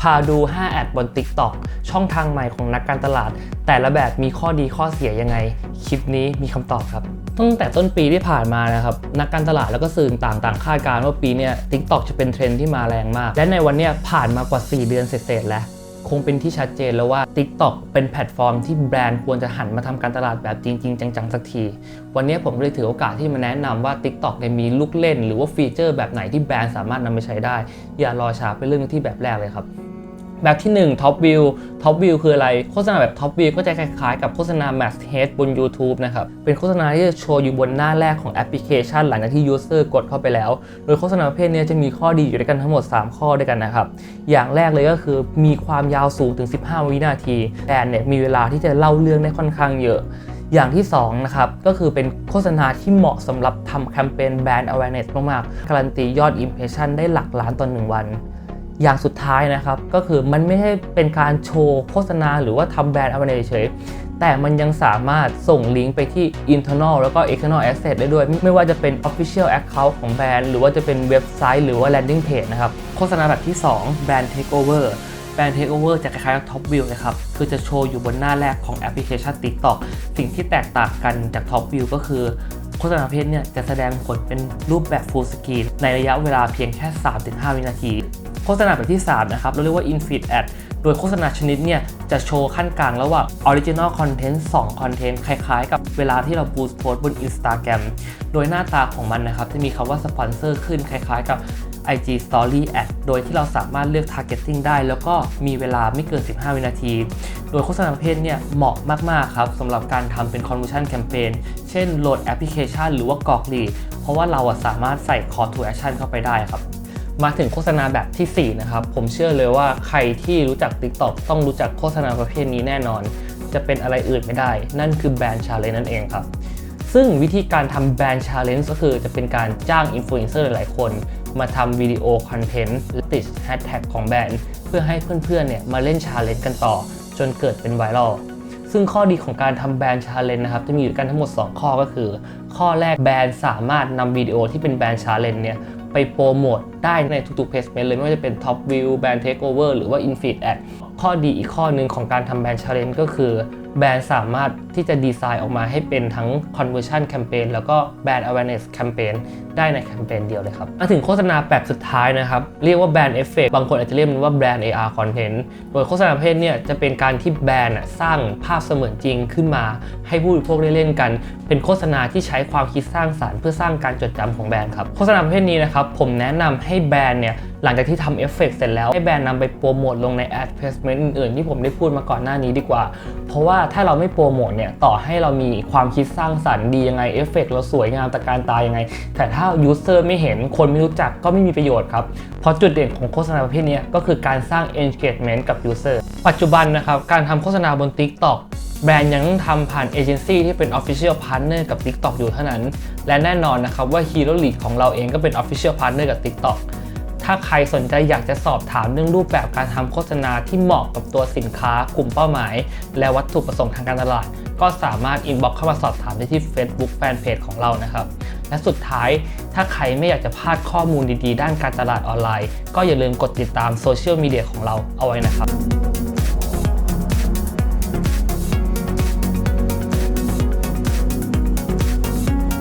พาดู 5 แอดบน TikTok ช่องทางใหม่ของนักการตลาด แต่ละแบบมีข้อดีข้อเสียยังไง คลิปนี้มีคำตอบครับ ตั้งแต่ต้นปีที่ผ่านมานะครับ นักการตลาดแล้วก็สื่อต่างต่างๆคาดการณ์ว่าปีนี้ TikTok จะเป็นเทรนที่มาแรงมาก และในวันนี้ผ่านมากว่า 4 เดือนเสร็จแล้วคงเป็นที่ชัดเจนแล้วว่า TikTok เป็นแพลตฟอร์มที่แบรนด์ควรจะหันมาทำการตลาดแบบจริง ๆ จัง ๆ สักที วันนี้ผมเลยถือโอกาสที่มาแนะนำว่า TikTok เนี่ยมีลูกเล่น หรือว่าฟีเจอร์แบบไหนที่แบรนด์สามารถนำไปใช้ได้ อย่ารอช้าไปเริ่มกันที่แบบแรกเลยครับ แบบที่1 Top View Top View คืออะไร โฆษณาแบบ Top View ก็จะคล้ายๆกับโฆษณา Max Head บน YouTube นะครับ เป็นโฆษณาที่จะโชว์อยู่บนหน้าแรกของแอปพลิเคชัน หลังจากที่ User กดเข้าไปแล้ว โดยโฆษณาประเภทนี้จะมีข้อดีอยู่ด้วยกันทั้งหมด 3 ข้อด้วยกันนะครับ อย่างแรกเลยก็คือมีความยาวสูงถึง 15 วินาทีแบรนเนี่ยมีเวลาที่จะเล่าเรื่องได้ค่อนข้างเยอะอย่างที่2นะครับก็คือเป็นโฆษณาที่เหมาะสำหรับทำแคมเปญแบรนด์ awareness มากๆการันตียอด impression ได้หลักล้านต่อหนึ่งวัน อย่างสุดท้ายนะครับ ก็คือมันไม่ใช่เป็นการโชว์โฆษณาหรือว่าทำแบรนด์ awareness เฉยแต่มันยังสามารถส่งลิงก์ไปที่ internal แล้วก็ external access ได้ด้วย ไม่ว่าจะเป็น official account ของแบรนด์ หรือว่าจะเป็นเว็บไซต์หรือว่า landing page นะครับ โฆษณาแบบที่2แบรนด์ takeover แบรนด์ Takeover จะคล้ายๆกับ Top View นะครับ คือจะโชว์อยู่บนหน้าแรกของแอปพลิเคชัน TikTok สิ่งที่แตกต่างกันจาก Top View ก็คือโฆษณาเพศเนี่ยจะแสดงผลเป็นรูปแบบ Full Screen ในระยะเวลาเพียงแค่ 3-5 วินาที ฆษณาแบบที่ 3 นะครับ เราเรียกว่า In-Feed Ad โดยโฆษณาชนิดเนี่ย จะโชว์ขั้นกลางระหว่าง Original Content 2 Content คล้ายๆ กับเวลาที่เราบูสต์โพสต์บน Instagram โดยหน้าตาของมันนะครับ จะมีคำว่าสปอนเซอร์ขึ้นคล้ายๆ กับ IG Story Ad โดยที่เราสามารถเลือก Targeting ได้ แล้วก็มีเวลาไม่เกิน 15 วินาที โดยโฆษณาประเภทเนี่ยเหมาะมาก ๆ ครับสำหรับการทำเป็น Conversion Campaign เช่นโหลดแอปพลิเคชัน หรือว่ากรอกลีเพราะว่าเราสามารถใส่ Call to Action เข้าไปได้ครับ มาถึงโฆษณาแบบทีสี่ 4 นะครับ ผมเชื่อเลยว่าใครที่รู้จัก TikTok ต้องรู้จักโฆษณาประเภทนี้แน่นอน จะเป็นอะไรอื่นไม่ได้ นั่นคือแบรนด์ชาเลนนั่นเองครับ ซึ่งวิธีการทำแบรนด์ชาเลนจ์ก็คือจะเป็นการจ้างอินฟลูเอนเซอร์หลายๆ คน มาทำวิดีโอคอนเทนต์และติดแฮชแท็กของแบรนด์เพื่อให้เพื่อนๆเนี่ยมาเล่นชาเลนจ์กันต่อ จนเกิดเป็นไวรัลซึ่งข้อดีของการทำแบรนด์ชาเลนจ์นะครับจะมีอยู่กันทั้งหมด 2 ข้อก็คือข้อแรกแบรนด์สามารถนำวิดีโอที่เป็นแบรนด์ชาเลนจ์เนี่ยไปโปรโมทได้ในทุกๆ placement เลย ไม่ว่าจะเป็น top view แบรนด์ takeover หรือว่า infeed ad ข้อดีอีกข้อหนึ่งของการทำแบรนด์ challenge ก็คือ แบรนด์สามารถที่จะดีไซน์ออกมาให้เป็นทั้ง conversion campaign แล้วก็แบรนด์ awareness campaign ได้ในแคมเปญเดียวเลยครับมาถึงโฆษณาแบบสุดท้ายนะครับ เรียกว่าแบรนด์ effect บางคนอาจจะเรียกมันว่าแบรนด์ AR content โดยโฆษณาประเภทเนี่ยจะเป็นการที่แบรนด์สร้างภาพเสมือนจริงขึ้นมา ให้ผู้บริโภคได้เล่นกัน เป็นโฆษณาที่ใช้ความคิดสร้างสารรค์เพื่อสร้างการจดจำของแบรนด์ครับโฆษณาประเภทนี้นะครับผมแนะนำให้แบรนด์เนี่ยหลังจากที่ทำเอฟเฟกเสร็จแล้วให้แบรนด์นำไปโปรโมทลงในแอดเพ c สเมนต์อื่นๆ ที่ผมได้พูดมาก่อนหน้านี้ดีกว่า เพราะว่าถ้าเราไม่โปรโมทเนี่ยต่อให้เรามีความคิดสร้างสรรค์ดียังไงเอฟเฟกเราสวยงามตะการตายังไง แต่ถ้ายูเซอร์ไม่เห็นคนไม่รู้จักก็ไม่มีประโยชน์ครับ เพราะจุดเด่นของโฆษณาประเภทนี้ก็คือการสร้าง engagement กับ user ปัจจุบันนะครับการทำโฆษณาบน TikTok แบรนด์ยังต้องทำผ่านเอเจนซี่ที่เป็น Official Partner กับ TikTok อยู่เท่านั้น และแน่นอนนะครับว่า Hero Lead ของเราเองก็เป็น Official Partner กับ TikTok ถ้าใครสนใจอยากจะสอบถามเรื่องรูปแบบการทำโฆษณาที่เหมาะกับตัวสินค้ากลุ่มเป้าหมาย และวัตถุประสงค์ทางการตลาด ก็สามารถ inbox เข้ามาสอบถามได้ที่ Facebook Fanpage ของเรานะครับ และสุดท้ายถ้าใครไม่อยากจะพลาดข้อมูลดีๆ ด้านการตลาดออนไลน์ ก็อย่าลืมกดติดตามโซเชียลมีเดียของเราเอาไว้นะครับ